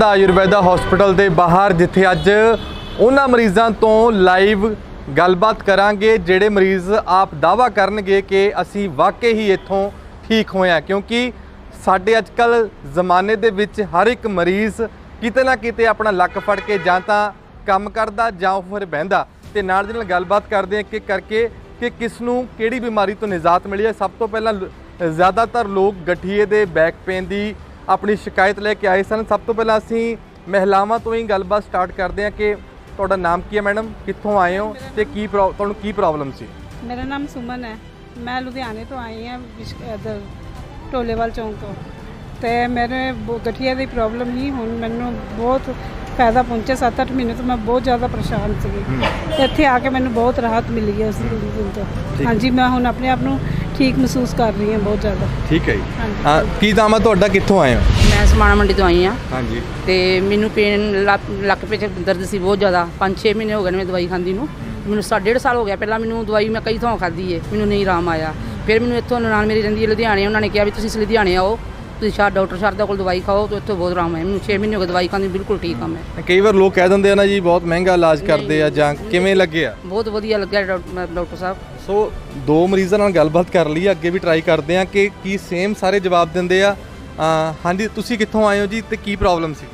ਦਾ Ayurveda hospital ਦੇ ਬਾਹਰ, ਜਿੱਥੇ ਅੱਜ ਉਹਨਾਂ ਮਰੀਜ਼ਾਂ ਤੋਂ ਲਾਈਵ ਗੱਲਬਾਤ ਕਰਾਂਗੇ, ਜਿਹੜੇ ਮਰੀਜ਼ ਆਪ ਦਾਵਾ ਕਰਨਗੇ ਕਿ ਅਸੀਂ ਵਾਕਈ ਹੀ ਇੱਥੋਂ ਠੀਕ ਹੋਏ ਹਾਂ। ਕਿਉਂਕਿ ਸਾਡੇ ਅੱਜਕੱਲ ਜ਼ਮਾਨੇ ਦੇ ਵਿੱਚ ਹਰ ਇੱਕ ਮਰੀਜ਼ ਕਿਤੇ ਨਾ ਕਿਤੇ ਆਪਣਾ ਲੱਕ ਫੜ ਕੇ ਜਾਂ ਤਾਂ ਕੰਮ ਕਰਦਾ ਜਾਂ ਫਿਰ ਬਹਿੰਦਾ। ਤੇ ਨਾਲ ਦੀ ਨਾਲ ਗੱਲਬਾਤ ਕਰਦੇ ਹਾਂ ਕਿ ਕਰਕੇ ਕਿ ਕਿਸ ਨੂੰ ਕਿਹੜੀ ਬਿਮਾਰੀ ਤੋਂ ਨਿਜਾਤ ਮਿਲੀ ਹੈ। ਸਭ ਤੋਂ ਪਹਿਲਾਂ ਜ਼ਿਆਦਾਤਰ ਲੋਕ ਗਠੀਏ ਦੇ ਬੈਕ ਪੇਨ ਦੀ ਆਪਣੀ ਸ਼ਿਕਾਇਤ ਲੈ ਕੇ ਆਏ ਸਨ। ਸਭ ਤੋਂ ਪਹਿਲਾਂ ਅਸੀਂ ਮਹਿਲਾਵਾਂ ਤੋਂ ਹੀ ਗੱਲਬਾਤ ਸਟਾਰਟ ਕਰਦੇ ਹਾਂ ਕਿ ਤੁਹਾਡਾ ਨਾਮ ਕੀ ਹੈ ਮੈਡਮ? ਕਿੱਥੋਂ ਆਏ ਹੋ ਤੇ ਕੀ ਪ੍ਰੋ- ਤੁਹਾਨੂੰ ਕੀ ਪ੍ਰੋਬਲਮ ਸੀ? ਮੇਰਾ ਨਾਮ ਸੁਮਨ ਹੈ। ਮੈਂ ਲੁਧਿਆਣੇ ਤੋਂ ਆਈ ਹਾਂ ਵਿਸ਼- ਇੱਧਰ ਢੋਲੇਵਾਲ ਚੌਂਕ ਤੋਂ। ਤੇ ਮੇਰੇ ਬ- ਗਠੀਆ ਦੀ ਪ੍ਰੋਬਲਮ ਹੀ ਹੁਣ ਮੈਨੂੰ ਬਹੁਤ ਫਾਇਦਾ ਪਹੁੰਚਿਆ। 7-8 ਮਹੀਨੇ ਤੋਂ ਮੈਂ ਬਹੁਤ ਜ਼ਿਆਦਾ ਪਰੇਸ਼ਾਨ ਸੀਗੀ। ਇੱਥੇ ਆ ਕੇ ਮੈਨੂੰ ਬਹੁਤ ਰਾਹਤ ਮਿਲੀ ਹੈ ਇਸ ਦਿਨ ਤੋਂ। ਹਾਂਜੀ ਮੈਂ ਹੁਣ ਆਪਣੇ ਆਪ ਨੂੰ ਠੀਕ ਮਹਿਸੂਸ ਕਰ ਰਹੀ ਹਾਂ ਬਹੁਤ ਜ਼ਿਆਦਾ। ਠੀਕ ਹੈ ਜੀ। ਹਾਂ ਕੀ ਨਾਮ ਹੈ ਤੁਹਾਡਾ? ਕਿੱਥੋਂ ਆਏ ਹੋ? ਮੈਂ ਸਮਾਣਾ ਮੰਡੀ ਤੋਂ ਆਈ ਆ ਹਾਂਜੀ। ਤੇ ਮੈਨੂੰ ਪੇਨ ਲੱਕ ਪੇਚ ਦਰਦ ਸੀ ਬਹੁਤ ਜ਼ਿਆਦਾ। 5-6 ਮਹੀਨੇ ਹੋ ਗਏ ਨੇ ਮੈਂ ਦਵਾਈ ਖਾਂਦੀ ਨੂੰ। ਮੈਨੂੰ ਸਾ ਡੇਢ ਸਾਲ ਹੋ ਗਿਆ। ਪਹਿਲਾਂ ਮੈਨੂੰ ਦਵਾਈ ਮੈਂ ਕਈ ਥਾਂ ਖਾਧੀ ਏ। ਮੈਨੂੰ ਨਹੀਂ ਆਰਾਮ ਆਇਆ। ਫਿਰ ਮੈਨੂੰ ਇੱਥੋਂ ਨਾਲ ਮੇਰੀ ਰਹਿੰਦੀ ਹੈ ਲੁਧਿਆਣੇ। ਉਹਨਾਂ ਨੇ ਕਿਹਾ ਵੀ ਤੁਸੀਂ ਇਸ ਲੁਧਿਆਣੇ ਆਓ। ਤੁਸੀਂ ਸ਼ਾਹ ਡਾਕਟਰ ਸ਼ਾਰਦਾ ਕੋਲ ਦਵਾਈ ਖਾਓ ਤਾਂ ਇੱਥੋਂ ਬਹੁਤ ਆਰਾਮ ਆਇਆ। ਮੈਨੂੰ 6 ਮਹੀਨੇ ਹੋ ਗਏ ਦਵਾਈ ਖਾਂਦੀ ਬਿਲਕੁਲ ਠੀਕ ਆ ਮੈਂ। ਕਈ ਵਾਰ ਲੋਕ ਕਹਿ ਦਿੰਦੇ ਆ ਨਾ ਜੀ ਬਹੁਤ ਮਹਿੰਗਾ ਇਲਾਜ ਕਰਦੇ ਆ ਜਾਂ ਕਿਵੇਂ ਲੱਗਿਆ ਬਹੁਤ ਵਧੀਆ ਲੱਗਿਆ ਡਾਕ- ਮੈਂ ਡਾਕਟਰ ਸਾਹਿਬ। ਸੋ ਦੋ ਮਰੀਜ਼ਾਂ ਨਾਲ ਗੱਲਬਾਤ ਕਰ ਲਈ ਅੱਗੇ ਵੀ ਟਰਾਈ ਕਰਦੇ ਆ ਕਿ ਕੀ ਸੇਮ ਸਾਰੇ ਜਵਾਬ ਦਿੰਦੇ ਆ ਅਹ ਹਾਂਜੀ ਤੁਸੀਂ ਕਿੱਥੋਂ ਆਏ ਹੋ ਜੀ ਤੇ ਕੀ ਪ੍ਰੋਬਲਮ ਸੀ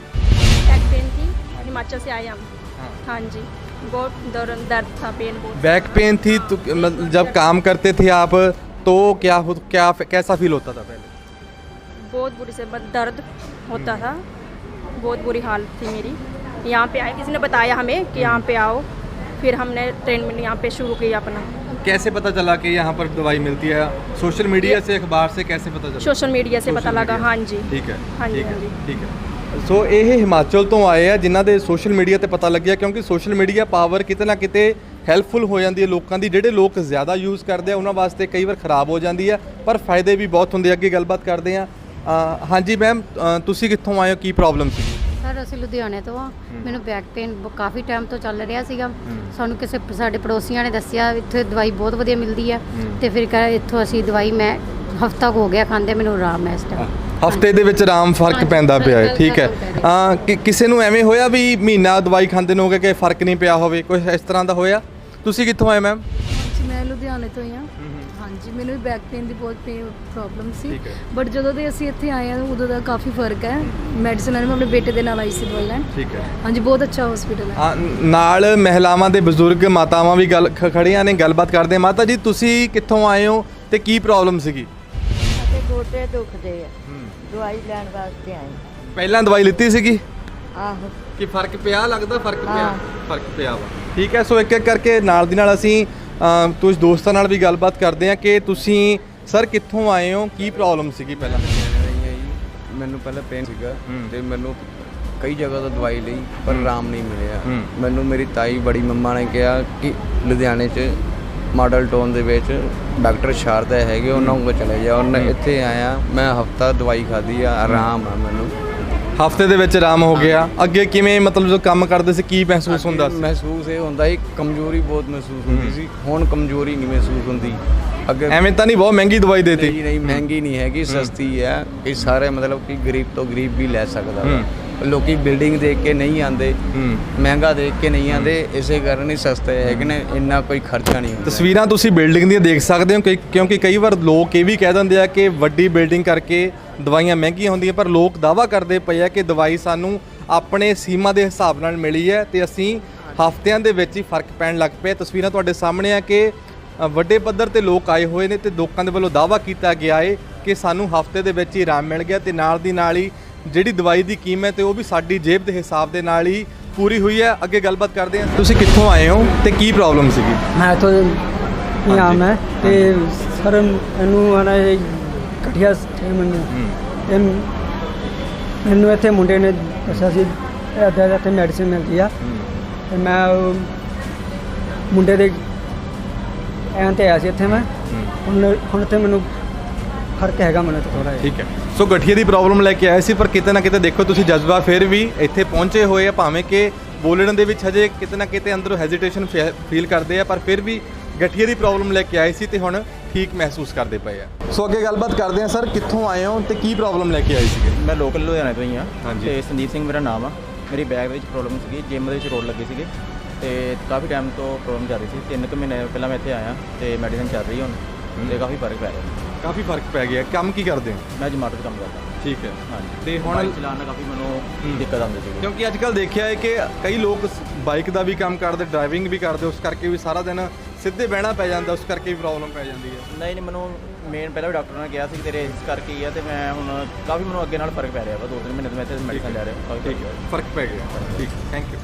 बैक पेन थी हिमाचल से आए हम हाँ जी बहुत दर्द दर्द था पेन बहुत बैक पेन थी तो मतलब जब काम करते थे आप तो क्या हो क्या कैसा फील होता था पहले बहुत बुरी से बद- दर्द होता था बहुत बुरी हालत थी मेरी यहाँ पे आए किसी ने बताया हमें कि यहाँ पे आओ फिर हमने ट्रीटमेंट यहाँ पे शुरू किया अपना कैसे पता चला कि यहाँ पर दवाई मिलती है सोशल मीडिया से अखबार से कैसे पता चला सोशल मीडिया से पता Social लगा media। हाँ जी ਠੀਕ ਹੈ हाँ जी ਠੀਕ हाँ ਹੈ जी ਠੀਕ ਹੈ ਸੋ ਇਹ ਹਿਮਾਚਲ ਤੋਂ ਆਏ ਆ ਜਿਨ੍ਹਾਂ ਦੇ ਸੋਸ਼ਲ ਮੀਡੀਆ ਤੇ ਪਤਾ ਲੱਗਿਆ ਕਿਉਂਕਿ ਸੋਸ਼ਲ ਮੀਡੀਆ ਪਾਵਰ ਕਿਤੇ ਨਾ ਕਿਤੇ ਹੈਲਪਫੁਲ ਹੋ ਜਾਂਦੀ ਹੈ ਲੋਕਾਂ ਦੀ ਜਿਹੜੇ ਲੋਕ ਜ਼ਿਆਦਾ ਯੂਜ਼ ਕਰਦੇ ਆ ਉਹਨਾਂ ਵਾਸਤੇ ਕਈ ਵਾਰ ਖਰਾਬ ਹੋ ਜਾਂਦੀ ਹੈ ਪਰ ਫਾਇਦੇ ਵੀ ਬਹੁਤ ਹੁੰਦੇ ਆ ਅੱਗੇ ਗੱਲਬਾਤ ਕਰਦੇ ਆ ਹਾਂਜੀ ਮੈਮ ਤੁਸੀਂ ਕਿੱਥੋਂ ਆਏ ਹੋ ਕੀ ਪ੍ਰੋਬਲਮ ਸੀ ਸਰ ਅਸੀਂ ਲੁਧਿਆਣੇ ਤੋਂ ਆ। ਮੈਨੂੰ ਬੈਕ ਪੇਨ ਕਾਫੀ ਟਾਈਮ ਤੋਂ ਚੱਲ ਰਿਹਾ ਸੀਗਾ। ਸਾਨੂੰ ਕਿਸੇ ਸਾਡੇ ਪੜੋਸੀਆਂ ਨੇ ਦੱਸਿਆ ਇੱਥੇ ਦਵਾਈ ਬਹੁਤ ਵਧੀਆ ਮਿਲਦੀ ਆ। ਤੇ ਫਿਰ ਕਹ ਇੱਥੋਂ ਅਸੀਂ ਦਵਾਈ ਮੈਂ ਹਫਤਾ ਹੋ ਗਿਆ ਖਾਂਦੇ ਮੈਨੂੰ ਆਰਾਮ ਹੈ ਇਸ ਟਾਈਮ ਹਫ਼ਤੇ ਦੇ ਵਿੱਚ ਆਰਾਮ ਫ਼ਰਕ ਪੈਂਦਾ ਪਿਆ ਹੈ ਠੀਕ ਹੈ। ਕਿ- ਕਿਸੇ ਨੂੰ ਐਵੇਂ ਹੋਇਆ ਵੀ ਮਹੀਨਾ ਦਵਾਈ ਖਾਂਦੇ ਨੂੰ ਹੋ ਗਿਆ ਕਿ ਫ਼ਰਕ ਨਹੀਂ ਪਿਆ ਹੋਵੇ? ਕੋਈ ਇਸ ਤਰ੍ਹਾਂ ਦਾ ਹੋਇਆ? ਤੁਸੀਂ ਕਿੱਥੋਂ ਆਏ ਮੈਮ ਲੁਧਿਆਣੇ ਤੋਂ ਹੀ ਹਾਂ ਹਾਂਜੀ ਮੈਨੂੰ ਵੀ ਬੈਕ ਪੇਨ ਦੀ ਬਹੁਤ ਪੇਨ ਪ੍ਰੋਬਲਮ ਸੀ। ਠੀਕ ਹੈ। ਬਟ ਜਦੋਂ ਦੇ ਅਸੀਂ ਇੱਥੇ ਆਏ ਹਾਂ ਉਦੋਂ ਦਾ ਕਾਫੀ ਫ਼ਰਕ ਹੈ। ਮੈਡੀਸਨ ਮੈਂ ਆਪਣੇ ਬੇਟੇ ਦੇ ਨਾਲ ਆਈ ਸੀ ਦਵਾਈ ਲੈਣ ਠੀਕ ਹੈ। ਹਾਂਜੀ ਬਹੁਤ ਅੱਛਾ ਹਸਪੀਟਲ ਹੈ। ਆ, ਨਾਲ ਮਹਿਲਾਵਾਂ ਦੇ ਬਜ਼ੁਰਗ ਮਾਤਾਵਾਂ ਵੀ ਗੱਲ ਖ- ਖੜੀਆਂ ਨੇ ਗੱਲਬਾਤ ਕਰਦੇ ਆ। ਮਾਤਾ ਜੀ ਤੁਸੀਂ ਕਿੱਥੋਂ ਆਏ ਹੋ ਤੇ ਕੀ ਪ੍ਰੋਬਲਮ ਸੀਗੀ? ਅਤੇ ਗੋਡੇ ਦੁਖਦੇ ਆ। ਦਵਾਈ ਲੈਣ ਵਾਸਤੇ ਆਏ। ਪਹਿਲਾਂ ਦਵਾਈ ਲਿੱਤੀ ਸੀਗੀ? ਆਹੋ। ਕਿ ਫ਼ਰਕ ਪਿਆ? ਲੱਗਦਾ ਫ਼ਰਕ ਪਿਆ? ਹਾਂ। ਫ਼ਰਕ ਪਿਆ ਵਾ। ਠੀਕ ਹੈ ਸੋ ਇੱਕ ਇੱਕ ਕਰਕੇ ਨਾਲ ਦੀ ਨਾਲ ਅਸੀਂ ਕੁਝ ਦੋਸਤਾਂ ਨਾਲ ਵੀ ਗੱਲਬਾਤ ਕਰਦੇ ਆ ਕਿ ਤੁਸੀਂ ਸਰ ਕਿੱਥੋਂ ਆਏ ਹੋ? ਕੀ ਪ੍ਰੋਬਲਮ ਸੀਗੀ ਪਹਿਲਾਂ? ਮੈਨੂੰ ਪਹਿਲਾਂ ਪੇਨ ਸੀਗਾ ਤੇ ਮੈਨੂੰ ਕਈ ਜਗ੍ਹਾ ਤੋਂ ਦਵਾਈ ਲਈ ਪਰ ਆਰਾਮ ਨਹੀਂ ਮਿਲਿਆ। ਮੈਨੂੰ ਮੇਰੀ ਤਾਈ ਬੜੀ ਮੰਮਾ ਨੇ ਕਿਹਾ ਕਿ ਲੁਧਿਆਣੇ 'ਚ ਮਾਡਲ ਟਾਊਨ ਦੇ ਵਿੱਚ ਡਾਕਟਰ ਸ਼ਾਰਦਾ ਹੈਗੇ ਉਹਨਾਂ ਕੋਲ ਚਲੇ ਜਾ ਉਹਨਾਂ ਇੱਥੇ ਆਇਆ ਮੈਂ ਹਫਤਾ ਦਵਾਈ ਖਾਧੀ ਆ ਆਰਾਮ ਆ ਮੈਨੂੰ। ਹਫ਼ਤੇ ਦੇ ਵਿੱਚ ਆਰਾਮ ਹੋ ਗਿਆ। ਅੱਗੇ ਕਿਵੇਂ ਮਤਲਬ ਜੋ ਕੰਮ ਕਰਦੇ ਸੀ ਕੀ ਮਹਿਸੂਸ ਹੁੰਦਾ ਸੀ? ਮਹਿਸੂਸ ਇਹ ਹੁੰਦਾ ਸੀ ਕਮਜ਼ੋਰੀ ਬਹੁਤ ਮਹਿਸੂਸ ਹੁੰਦੀ ਸੀ। ਹੁਣ ਕਮਜ਼ੋਰੀ ਨਹੀਂ ਮਹਿਸੂਸ ਹੁੰਦੀ। ਅੱਗੇ ਐਵੇਂ ਤਾਂ ਨਹੀਂ ਬਹੁਤ ਮਹਿੰਗੀ ਦਵਾਈ ਦੇਤੀ। ਨਹੀਂ ਨਹੀਂ ਮਹਿੰਗੀ ਨਹੀਂ ਹੈਗੀ ਸਸਤੀ ਹੈ ਕਿ ਸਾਰੇ ਮਤਲਬ ਕਿ ਗਰੀਬ ਤੋਂ ਗਰੀਬ ਵੀ ਲੈ ਸਕਦਾ ਵਾ। ਲੋਕੀ ਬਿਲਡਿੰਗ ਦੇਖ ਕੇ ਨਹੀਂ ਆਂਦੇ ਹੂੰ। ਮਹਿੰਗਾ ਦੇਖ ਕੇ ਨਹੀਂ ਆਂਦੇ ਇਸੇ ਕਾਰਨ ਹੀ ਸਸਤੇ ਹੈਗੇ ਨੇ ਇੰਨਾ ਕੋਈ ਖਰਚਾ ਨਹੀਂ ਹੁੰਦਾ। ਤਸਵੀਰਾਂ ਤੁਸੀਂ ਬਿਲਡਿੰਗ ਦੀਆਂ ਦੇਖ ਸਕਦੇ ਹੋ ਕਿਉਂਕਿ ਕਈ ਵਾਰ ਲੋਕ ਇਹ ਵੀ ਕਹਿ ਦਿੰਦੇ ਆ ਕਿ ਵੱਡੀ ਬਿਲਡਿੰਗ ਕਰਕੇ ਦਵਾਈਆਂ ਮਹਿੰਗੀਆਂ ਹੁੰਦੀਆਂ ਪਰ ਲੋਕ ਦਾਵਾ ਕਰਦੇ ਪਏ ਆ ਕਿ ਦਵਾਈ ਸਾਨੂੰ ਆਪਣੇ ਸੀਮਾ ਦੇ ਹਿਸਾਬ ਨਾਲ ਮਿਲੀ ਹੈ ਤੇ ਅਸੀਂ ਹਫ਼ਤਿਆਂ ਦੇ ਵਿੱਚ ਹੀ ਫ਼ਰਕ ਪੈਣ ਲੱਗ ਪਏ। ਤਸਵੀਰਾਂ ਤੁਹਾਡੇ ਸਾਹਮਣੇ ਆ ਕਿ ਵੱਡੇ ਪੱਧਰ ਤੇ ਲੋਕ ਆਏ ਹੋਏ ਨੇ ਤੇ ਲੋਕਾਂ ਦੇ ਵੱਲੋਂ ਦਾਵਾ ਕੀਤਾ ਗਿਆ ਹੈ ਕਿ ਸਾਨੂੰ ਹਫ਼ਤੇ ਦੇ ਵਿੱਚ ਹੀ ਆਰਾਮ ਮਿਲ ਗਿਆ ਤੇ ਨਾਲ ਦੀ ਨਾਲ ਹੀ ਜਿਹੜੀ ਦਵਾਈ ਦੀ ਕੀਮਤ ਹੈ ਉਹ ਵੀ ਸਾਡੀ ਜੇਬ ਦੇ ਹਿਸਾਬ ਦੇ ਨਾਲ ਹੀ ਪੂਰੀ ਹੋਈ ਹੈ। ਅੱਗੇ ਗੱਲਬਾਤ ਕਰਦੇ ਹਾਂ। ਤੁਸੀਂ ਕਿੱਥੋਂ ਆਏ ਹੋ ਤੇ ਕੀ ਪ੍ਰੋਬਲਮ ਸੀਗੀ? ਮੈਂ ਤੋਂ ਨਿਆਮ ਹੈ ਤੇ ਸਰ ਇਹਨੂੰ ਆਣਾ ਗਠੀਆ ਘਟਿਆ ਛੇ ਇਹ ਮੈਨੂੰ ਇੱਥੇ ਮੁੰਡੇ ਨੇ ਦੱਸਿਆ ਸੀ ਇੱਦਾਂ ਇੱਥੇ ਮੈਡੀਸਿਨ ਮਿਲਦੀ ਆ। ਤੇ ਮੈਂ ਉਹ ਮੁੰਡੇ ਦੇ ਐਂ ਤੇ ਆਇਆ ਸੀ ਇੱਥੇ ਮੈਂ। ਹੁਣ ਹੁਣ ਤੇ ਮੈਨੂੰ ਫ਼ਰਕ ਹੈਗਾ ਮੈਨੂੰ ਤੇ ਥੋੜਾ ਜਿਹਾ। ਠੀਕ ਹੈ। ਸੋ ਗਠੀਏ ਦੀ ਪ੍ਰੋਬਲਮ ਲੈ ਕੇ ਆਏ ਸੀ, ਪਰ ਕਿਤੇ ਨਾ ਕਿਤੇ ਦੇਖੋ ਤੁਸੀਂ ਜਜ਼ਬਾ ਫਿਰ ਵੀ ਇੱਥੇ ਪਹੁੰਚੇ ਹੋਏ ਆ, ਭਾਵੇਂ ਕਿ ਬੋਲਣ ਦੇ ਵਿੱਚ ਹਜੇ ਕਿਤੇ ਨਾ ਕਿਤੇ ਅੰਦਰੋਂ ਹੈਜ਼ਿਟੇਸ਼ਨ ਫੀਲ ਕਰਦੇ ਆ, ਪਰ ਫਿਰ ਵੀ ਗਠੀਏ ਦੀ ਪ੍ਰੋਬਲਮ ਲੈ ਕੇ ਆਏ ਸੀ ਤੇ ਹੁਣ ਠੀਕ ਮਹਿਸੂਸ ਕਰਦੇ ਪਏ ਆ। ਸੋ ਅੱਗੇ ਗੱਲਬਾਤ ਕਰਦੇ ਆ ਸਰ ਕਿੱਥੋਂ ਆਏ ਹੋ ਤੇ ਕੀ ਪ੍ਰੋਬਲਮ ਲੈ ਕੇ ਆਏ ਸੀਗੇ? ਮੈਂ ਲੋਕਲ ਲੁਧਿਆਣੇ ਤੋਂ ਹੀ ਆ ਹਾਂਜੀ। ਤੇ ਸੰਦੀਪ ਸਿੰਘ ਮੇਰਾ ਨਾਮ ਆ। ਮੇਰੀ ਦੇ ਵਿੱਚ ਪ੍ਰੋਬਲਮ ਸੀਗੀ ਜਿਮ ਦੇ ਵਿੱਚ ਰੋਡ ਲੱਗੇ ਸੀਗੇ ਤੇ ਕਾਫੀ ਟਾਈਮ ਤੋਂ ਪ੍ਰੋਬਲਮ ਚੱਲ ਰਹੀ ਸੀ। ਤਿੰਨ ਕੁ ਮਹੀਨੇ ਪਹਿਲਾਂ ਮੈਂ ਇੱਥੇ ਆਇਆ ਤੇ ਮੈਡੀਸਿਨ ਚੱਲ ਰਹੀ ਹੁਣ ਤੇ ਕਾਫੀ ਫ਼ਰਕ ਪੈ ਰਿਹਾ। ਕਾਫੀ ਫ਼ਰਕ ਪੈ ਗਿਆ। ਕੰਮ ਕੀ ਕਰਦੇ ਹੋ? ਮੈਂ ਜਮਾਟੋ 'ਚ ਕੰਮ ਕਰਦਾ। ਠੀਕ ਹੈ। ਹਾਂਜੀ। ਤੇ ਹੁਣ ਬਾਈਕ ਚਲਾਉਣ ਨਾਲ ਕਾਫੀ ਮੈਨੂੰ ਦਿੱਕਤ ਆਉਂਦੀ ਸੀ ਕਿਉਂਕਿ ਅੱਜ ਕੱਲ ਦੇਖਿਆ ਹੈ ਕਿ ਕਈ ਲੋਕ ਬਾਈਕ ਦਾ ਵੀ ਕੰਮ ਕਰਦੇ ਡਰਾਈਵਿੰਗ ਵੀ ਕਰਦੇ ਉਸ ਕਰਕੇ ਵੀ ਸਾਰਾ ਦਿਨ ਸਿੱਧੇ ਬਹਿਣਾ ਪੈ ਜਾਂਦਾ ਉਸ ਕਰਕੇ ਵੀ ਪ੍ਰੋਬਲਮ ਪੈ ਜਾਂਦੀ ਹੈ। ਨਹੀਂ ਨਹੀਂ ਮੈਨੂੰ ਮੇਨ ਪਹਿਲਾਂ ਵੀ ਡਾਕਟਰ ਨੇ ਕਿਹਾ ਸੀ ਕਿ ਤੇਰੇ ਇਸ ਕਰਕੇ ਹੀ ਆ ਤੇ ਮੈਂ ਹੁਣ ਕਾਫੀ ਮੈਨੂੰ ਅੱਗੇ ਨਾਲ ਫ਼ਰਕ ਪੈ ਰਿਹਾ ਵਾ ਦੋ ਤਿੰਨ ਮਹੀਨੇ ਤੋਂ ਮੈਂ ਇੱਥੇ ਮੈਡੀਸਨ ਲੈ ਰਿਹਾ। ਕਾਫੀ ਠੀਕ ਹੈ। ਫ਼ਰਕ ਪੈ ਗਿਆ। ਠੀਕ ਥੈਂਕ ਯੂ